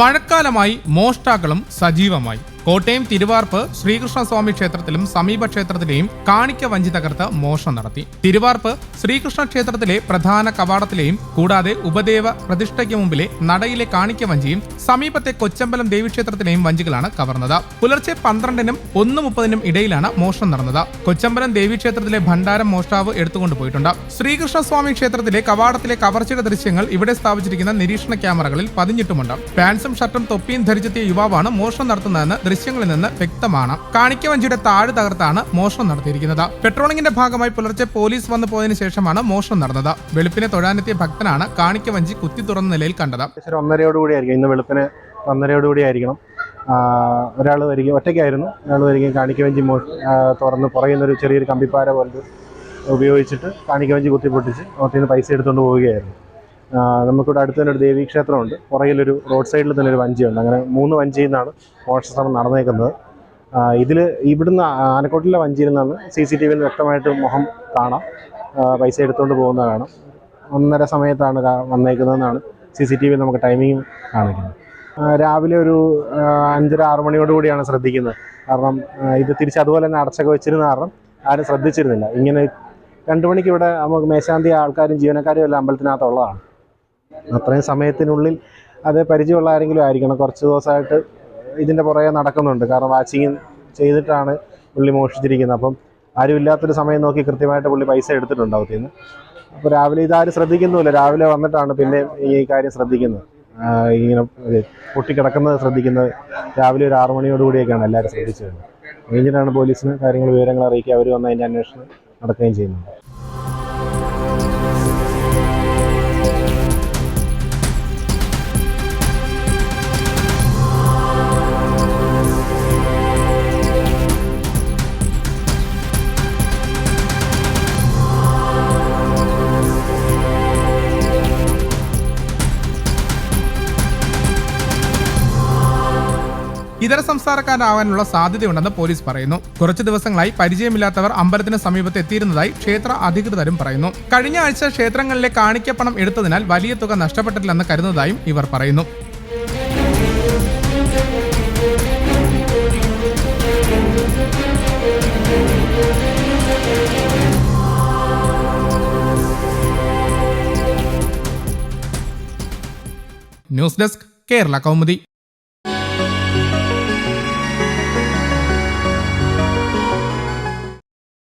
മഴക്കാലമായി മോഷ്ടാക്കളും സജീവമായി. കോട്ടയം തിരുവാർപ്പ് ശ്രീകൃഷ്ണസ്വാമി ക്ഷേത്രത്തിലും സമീപ ക്ഷേത്രത്തിലെയും കാണിക്ക വഞ്ചി തകർത്ത് മോഷണം നടത്തി. തിരുവാർപ്പ് ശ്രീകൃഷ്ണ ക്ഷേത്രത്തിലെ പ്രധാന കവാടത്തിലെയും കൂടാതെ ഉപദേവ പ്രതിഷ്ഠയ്ക്ക് മുമ്പിലെ നടയിലെ കാണിക്ക വഞ്ചിയും സമീപത്തെ കൊച്ചമ്പലം ദേവീക്ഷേത്രത്തിലെയും വഞ്ചികളാണ് കവർന്നത്. പുലർച്ചെ പന്ത്രണ്ടിനും ഒന്ന് മുപ്പതിനും ഇടയിലാണ് മോഷണം നടന്നത്. കൊച്ചമ്പലം ദേവീക്ഷേത്രത്തിലെ ഭണ്ഡാരം മോഷ്ടാവ് എടുത്തുകൊണ്ടുപോയിട്ടുണ്ട് ശ്രീകൃഷ്ണസ്വാമി ക്ഷേത്രത്തിലെ കവാടത്തിലെ കവർച്ചയുടെ ദൃശ്യങ്ങൾ ഇവിടെ സ്ഥാപിച്ചിരിക്കുന്ന നിരീക്ഷണ ക്യാമറകളിൽ പതിഞ്ഞിട്ടുമുണ്ട്. പാൻസും ഷർട്ടും തൊപ്പിയും ധരിച്ചെത്തിയ യുവാവാണ് മോഷണം നടത്തുന്നതെന്ന് ദൃശ്യങ്ങളിൽ നിന്ന് വ്യക്തമാണ്. കാണിക്കവഞ്ചിയുടെ താഴ് തകർത്താണ് മോഷണം നടത്തിയിരിക്കുന്നത്. പെട്രോളിംഗിന്റെ ഭാഗമായി പുലർച്ചെ പോലീസ് വന്നു പോയതിനു ശേഷമാണ് മോഷണം നടന്നത്. വെളുപ്പിനെ തൊഴാനെത്തിയ ഭക്തനാണ് കാണിക്കവഞ്ചി കുത്തി തുറന്ന നിലയിൽ കണ്ടത്. ഒന്നരയോടുകൂടിയായിരിക്കും ഇന്ന് വെളുപ്പിന് ഒന്നരയോടുകൂടിയായിരിക്കണം ഒരാൾ വരികയും ഒറ്റയ്ക്കായിരുന്നു. ഒരാൾ വരികയും കാണിക്കവഞ്ചി മോ തുറന്ന് പുറകിൽ നിന്നൊരു ചെറിയൊരു കമ്പിപ്പാര പോലത്തെ ഉപയോഗിച്ചിട്ട് കാണിക്കവഞ്ചി കുത്തി പൊട്ടിച്ച് അതിൽ പൈസ എടുത്തുകൊണ്ട് പോവുകയായിരുന്നു. നമുക്കിവിടെ അടുത്ത് തന്നെ ഒരു ദേവീക്ഷേത്രമുണ്ട്. പുറകിലൊരു റോഡ് സൈഡിൽ തന്നെ ഒരു വഞ്ചിയുണ്ട്. അങ്ങനെ മൂന്ന് വഞ്ചിയിൽ നിന്നാണ് മോഷണശ്രമം നടന്നേക്കുന്നത്. ഇതിൽ ഇവിടുന്ന് ആനക്കോട്ടിലെ വഞ്ചിയിൽ നിന്നാണ് സി സി ടി വിയിൽ വ്യക്തമായിട്ട് മുഖം കാണാം. പൈസ എടുത്തുകൊണ്ട് പോകുന്നത് കാണാം. ഒന്നര സമയത്താണ് വന്നേക്കുന്നതെന്നാണ് സി സി ടി വി നമുക്ക് ടൈമിങ്ങും കാണിക്കുന്നത്. രാവിലെ ഒരു അഞ്ചര ആറ് മണിയോട് കൂടിയാണ് ശ്രദ്ധിക്കുന്നത്. കാരണം ഇത് തിരിച്ച് അതുപോലെ തന്നെ അടച്ചൊക്കെ വെച്ചിരുന്ന കാരണം ആരും ശ്രദ്ധിച്ചിരുന്നില്ല. ഇങ്ങനെ രണ്ടു മണിക്ക് ഇവിടെ നമുക്ക് മേശാന്തി ആൾക്കാരും ജീവനക്കാരും എല്ലാം അമ്പലത്തിനകത്തുള്ളതാണ് അത്രയും സമയത്തിനുള്ളിൽ അത് പരിചയമുള്ള ആരെങ്കിലും ആയിരിക്കണം. കുറച്ച് ദിവസമായിട്ട് ഇതിന്റെ പുറകെ നടക്കുന്നുണ്ട്. കാരണം വാച്ചിങ് ചെയ്തിട്ടാണ് പുള്ളി മോഷിച്ചിരിക്കുന്നത് അപ്പം ആരും ഇല്ലാത്തൊരു സമയം നോക്കി കൃത്യമായിട്ട് പുള്ളി പൈസ എടുത്തിട്ടുണ്ടാവും തീന്ന് അപ്പോൾ രാവിലെ ഇതാരും ശ്രദ്ധിക്കുന്നുമില്ല. രാവിലെ വന്നിട്ടാണ് പിന്നെ ഈ കാര്യം ശ്രദ്ധിക്കുന്നത്. ഇങ്ങനെ പൊട്ടിക്കിടക്കുന്നത് ശ്രദ്ധിക്കുന്നത് രാവിലെ ഒരു ആറു മണിയോടുകൂടിയൊക്കെയാണ് എല്ലാവരും ശ്രദ്ധിച്ചത്. കഴിഞ്ഞിട്ടാണ് പോലീസിന് കാര്യങ്ങൾ വിവരങ്ങൾ അറിയിക്കുക. അവർ വന്ന് അതിന്റെ അന്വേഷണം നടക്കുകയും ചെയ്യുന്നത്. ഇതര സംസ്ഥാനക്കാരാവാനുള്ള സാധ്യതയുണ്ടെന്ന് പോലീസ് പറയുന്നു. കുറച്ചു ദിവസങ്ങളായി പരിചയമില്ലാത്തവർ അമ്പലത്തിന് സമീപത്ത് എത്തിയിരുന്നതായി ക്ഷേത്ര അധികൃതരും പറയുന്നു. കഴിഞ്ഞ ആഴ്ച ക്ഷേത്രങ്ങളിലെ കാണിക്കപ്പണം എടുത്തതിനാൽ വലിയ തുക നഷ്ടപ്പെട്ടിട്ടില്ലെന്ന് കരുതുന്നതായും ഇവർ പറയുന്നു. News desk Kerala Kaumudi.